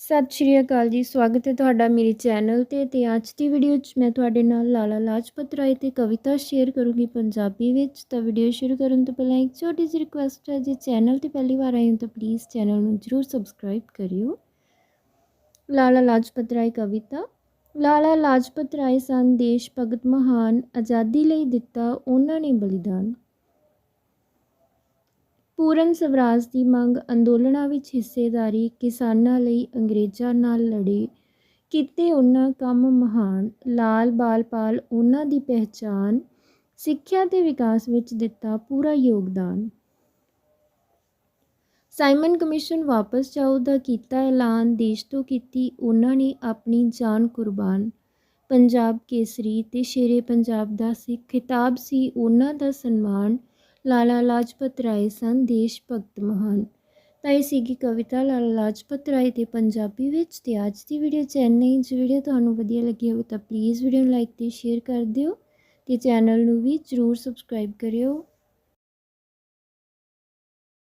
ਸਤਿ ਸ਼੍ਰੀ ਅਕਾਲ ਜੀ, ਸਵਾਗਤ ਹੈ ਤੁਹਾਡਾ ਮੇਰੇ ਚੈਨਲ ਤੇ ਤੇ ਅੱਜ ਦੀ ਵੀਡੀਓ 'ਚ ਮੈਂ ਤੁਹਾਡੇ ਨਾਲ ਲਾਲਾ ਲਾਜਪਤ ਰਾਏ ਤੇ ਕਵਿਤਾ ਸ਼ੇਅਰ ਕਰੂੰਗੀ ਪੰਜਾਬੀ ਵਿੱਚ। ਤਾਂ ਵੀਡੀਓ ਸ਼ੁਰੂ ਕਰਨ ਤੋਂ ਪਹਿਲਾਂ ਇੱਕ ਛੋਟੀ ਜਿਹੀ ਰਿਕੁਐਸਟ ਹੈ, ਜੇ ਚੈਨਲ ਤੇ ਪਹਿਲੀ ਵਾਰ ਆਏ ਹੋ ਤਾਂ ਪਲੀਜ਼ ਚੈਨਲ ਨੂੰ ਜਰੂਰ ਸਬਸਕ੍ਰਾਈਬ ਕਰਿਓ। ਲਾਲਾ ਲਾਜਪਤ ਰਾਏ ਕਵਿਤਾ, ਲਾਲਾ ਲਾਜਪਤ ਰਾਏ ਸਨ ਦੇਸ਼ ਭਗਤ ਮਹਾਨ, ਆਜ਼ਾਦੀ ਲਈ ਦਿੱਤਾ ਉਹਨਾਂ ਨੇ ਬਲੀਦਾਨ। ਪੂਰਨ ਸਵਰਾਜ ਦੀ ਮੰਗ ਅੰਦੋਲਨਾਂ ਵਿੱਚ ਹਿੱਸੇਦਾਰੀ ਕਿਸਾਨਾਂ ਲਈ ਅੰਗਰੇਜ਼ਾਂ ਨਾਲ ਲੜੇ। ਕੀਤੇ ਉਹਨਾਂ ਕੰਮ ਮਹਾਨ, ਲਾਲ ਬਾਲਪਾਲ ਉਹਨਾਂ ਦੀ ਪਹਿਚਾਨ ਸਿੱਖਿਆ ਤੇ ਵਿਕਾਸ ਵਿੱਚ ਦਿੱਤਾ ਪੂਰਾ ਯੋਗਦਾਨ। ਸਾਈਮਨ ਕਮਿਸ਼ਨ ਵਾਪਸ ਜਾਓ ਦਾ ਕੀਤਾ ਐਲਾਨ ਦੇਸ਼ ਤੋਂ ਕੀਤੀ ਉਹਨਾਂ ਨੇ ਆਪਣੀ ਜਾਨ ਕੁਰਬਾਨ। ਪੰਜਾਬ ਕੇਸਰੀ ਤੇ ਸ਼ੇਰੇ ਪੰਜਾਬ ਦਾ ਸੀ ਖਿਤਾਬ ਸੀ, ਉਹਨਾਂ ਦਾ ਸਨਮਾਨ ਲਾਲਾ ਲਾਜਪਤ ਰਾਏ ਸਨ, ਦੇਸ਼ ਭਗਤ ਮਹਾਨ। ਤਾਂ ਇਹ ਸੀਗੀ ਕਵਿਤਾ ਲਾਲਾ ਲਾਜਪਤ ਰਾਏ ਤੇ ਪੰਜਾਬੀ ਵਿੱਚ ਤੇ ਅੱਜ ਦੀ ਵੀਡੀਓ ਚੈਨਲ ਜੇ ਵੀਡੀਓ ਤੁਹਾਨੂੰ ਵਧੀਆ ਲੱਗੀ ਹੋਵੇ ਤਾਂ ਪਲੀਜ਼ ਵੀਡੀਓ ਨੂੰ ਲਾਈਕ ਤੇ ਸ਼ੇਅਰ ਕਰ ਦਿਓ ਤੇ ਚੈਨਲ ਨੂੰ ਵੀ ਜਰੂਰ ਸਬਸਕ੍ਰਾਈਬ ਕਰਿਓ।